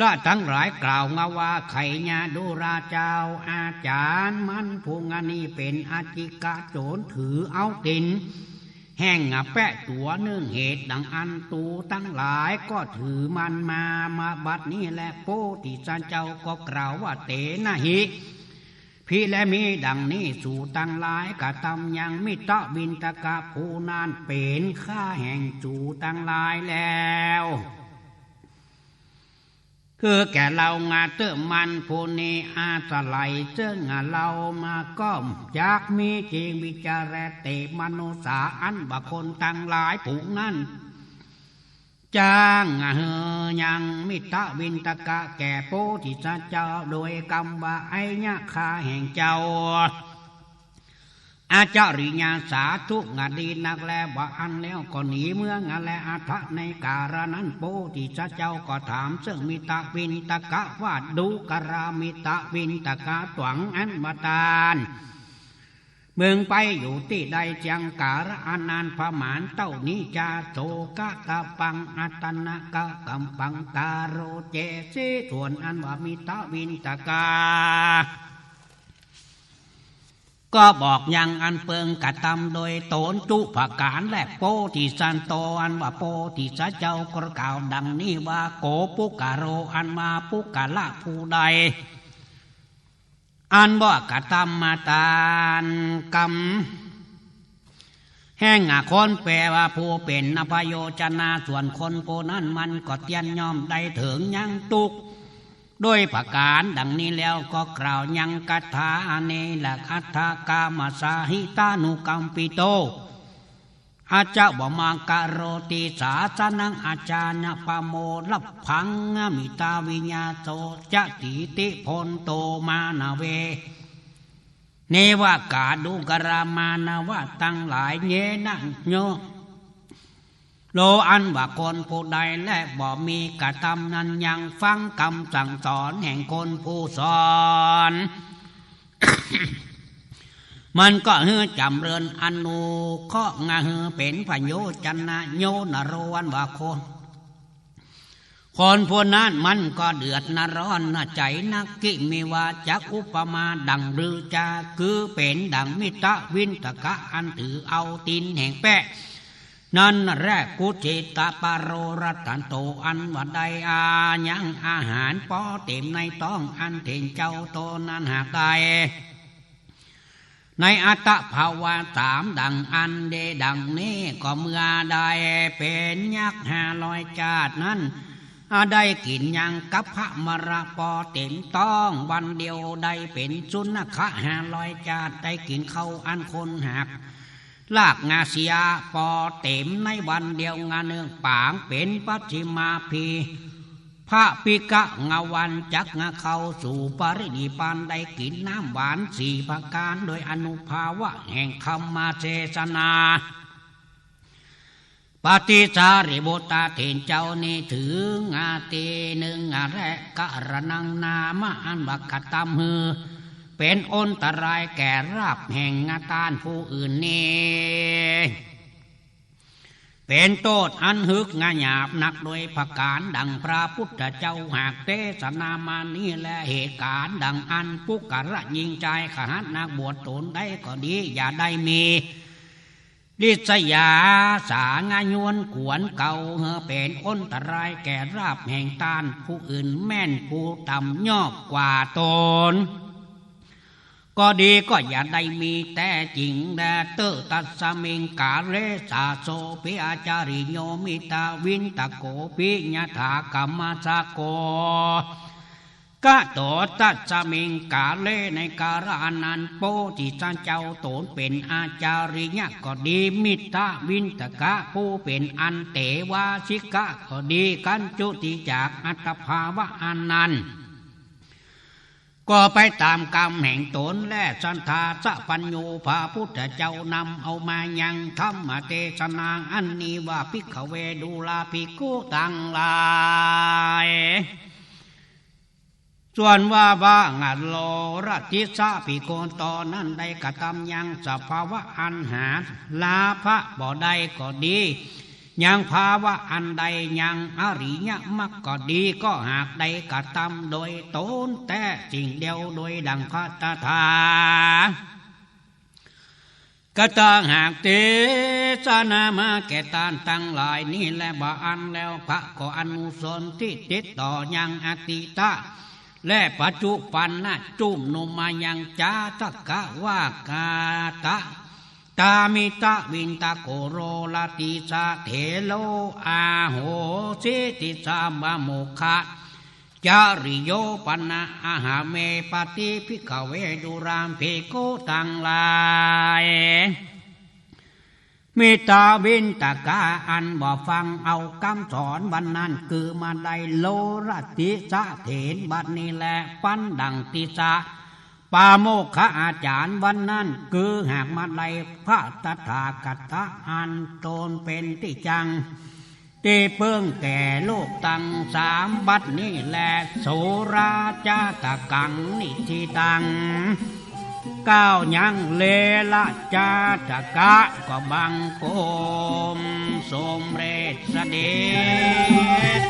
ละทั้งหลายกล่าวมาว่าไขญาดูราเจ้าอาจารย์มันพงานีเป็นอาจิกะโจรถือเอาติน แห้งแปะตัวเนื่องเหตุดังอันตูตั้งหลายก็ถือมันมามาบัดนี้แหละโปติจันเจ้าก็กล่าวว่าเตนะหิพี่และมีดังนี้สู่ตั้งหลายกะตำยังมิตะบินตะกะภูนานเป็นข้าแห่งจูตั้งหลายแล้ว คือแก่เรางาเตอมันผู้นี้อาสไลเจ้งาเรามาก็จักมีจริงวิจารเตมโนสาอันบะคนตั้งหลายผู้นั้นจ้างเฮยังมิตะวินตะกะแก่โพธิสัตว์เจ้าโดยกำว่าไอ้ยะคาแห่งเจ้า อาจาริญาสาธุงาดีนักแลว่าอันแล้วก็หนีเมืองอแลอาทะในการนั้นโปติชะเจ้าก็ถามซึ่งมิตาวินตะกะว่าดูกรามิตาวินตะกะตวังอันมาตานเมืองไปอยู่ที่ใดจังการอานานพมานเต้านี้จาโตกะตะปังอัตนะกะกัมปังตาโรเจสิส่วนอันว่ามิตาวินตะกา ก็บอกยังอันเปิงกะตำโดยโตนจุผักการและโปติสันโตอันว่าโปติสัเจ้ากระกาวดังนี้ว่าโกปุกะโรอันมาปุกะละผู้ใด อันบ่กะตำมาตานกรรมแห้งอะคนแปลว่าผู้เป็นนพโยจนาส่วนคนโกนั้นมันก็เตียนยอมได้ถึงยังตุก ด้วยประการดังนี้แล้วก็กล่าวยังคาถาเนละคัทากามาสาหิตานุกัมปิโต อาจารย์มังกโรติสาสนังอาจารย์ปโมลับพังมิตาวิญญาโตจะติติพลโตมานาเว เนวากาดุกรามานาวะตั้งหลายเยนังโย โลอันว่าคนผู้ใดและบ่มีกระทำนั้นยังฟังคำสั่งสอนแห่งคนผู้สอนมันก็เฮือจำเริญอนุข้องาเฮือเป็นพโยจันนะโยนรวันว่าคนคนพวกนั้นมันก็เดือดนร้อนนะใจนักกิมีว่าจักอุปมาดังรือจาคือเป็นดังมิตรวินตะกะอันถือเอาตินแห่งแปะ นั่นแรกกุจิตาปารโรรัตันโตอันวัดใดอายังอาหารปอเต็มในต้องอันเถงเจ้าโตนั้นหากใดในอัตภาวะสามดังอันเดดังนี้ก็เมื่อใดเป็นยักษ์ห้าลอยจาดนั้นอาได้กินยังกับพระมรปอเต็มต้องวันเดียวได้เป็นสุนัขห้าลอยจาดได้กินเข้าอันคนหัก ลากงาเสียปอเต็มในวันเดียวงานเนืองปางเป็นปัจิมาพีพระปิกะงาวันจักงาเข้าสู่ปรินิพานได้กินน้ำหวานสี่ประการโดยอนุภาวะแห่งคำมาเทศนาปฏิสาริบุตาเถนเจ้านี่ถืองาเตหนึ่งอาแรกกะระนังนามะอันบักขตามฮือ เป็นอันตรายแก่ราบแห่งงาตานผู้อื่นนี่เป็นโทษอันฮึกงาหยาบหนักโดยประการดังพระพุทธเจ้าหากเทศนามานี้และเหตุการณ์ดังอันปุกระยิงใจขหันนักบวชตนได้ก็ดีอย่าได้มีดิษยาสางายวนกวนเก่าเฮเป็นอันตรายแก่ราบแห่งตานผู้อื่นแม่นผู้ต่ำยอกกว่าตน ก็ดีก็อย่าได้มีแต่จริงแดเตอตัสมิงกาเรสาโซปิอาจาริโยมิตาวินตะโกปิญาถากรรมสาโกกะโตตัสมิงกาเลในการานันโปติสันเจ้าโตนเป็นอาจาริยะก็ดีมิตาวินตกะผู้เป็นอันเตวาสิกะก็ดีกันจุติจากอัตภาวะอันนัน ก็ไปตามกรรมแห่งตนและสันทาสะปัญโยพระพุทธเจ้านำเอามายังธรรมเทศนางอันนี้ว่าพิกเวดูลาภิกุตังลายส่วนว่าว่างาโลรัติสาปิโกนตอนนั้นได้กระทำยังสภาวะอันหาลาภะบ่ได้ก็ดี ยังภาวะอันใดยังอริยมรรคก็ดีก็หากใดกระทำโดยตนแต่สิ่งเดียวโดยดังพัตถาก็ต้องหากเตสนามาแก่ตานตั้งหลายนี่แหละบ่อันแล้วพระก็อนุสนที่ติดต่อยังอติตาและปัจจุปันนะจุ่มนุมายังจาตกะว่ากาตะ ตามิตะวินตะโกโรลาติสาเทโลอาโหสิติสามะโมคะจาริโยปนะอาหาเมปฏิพิกเวดุรามเพโกตังลายมิตาวินตะกาอันบ่ฟังเอาคำสอนวันนั้นคือมาได้โลรติสะเถนบัดนี้แหละปันดังติสะ ปาโมกขอาจารย์วันนั้น คือหากมาไลพระตถาคตอันโตนเป็นที่จังตีเพิ่งแก่โลกตังสามบัดนี้แหละโสราจาตะกังนิทิตังก้าวยังเลละจาตะกะก็บังโกมสมเร็จเสด็จ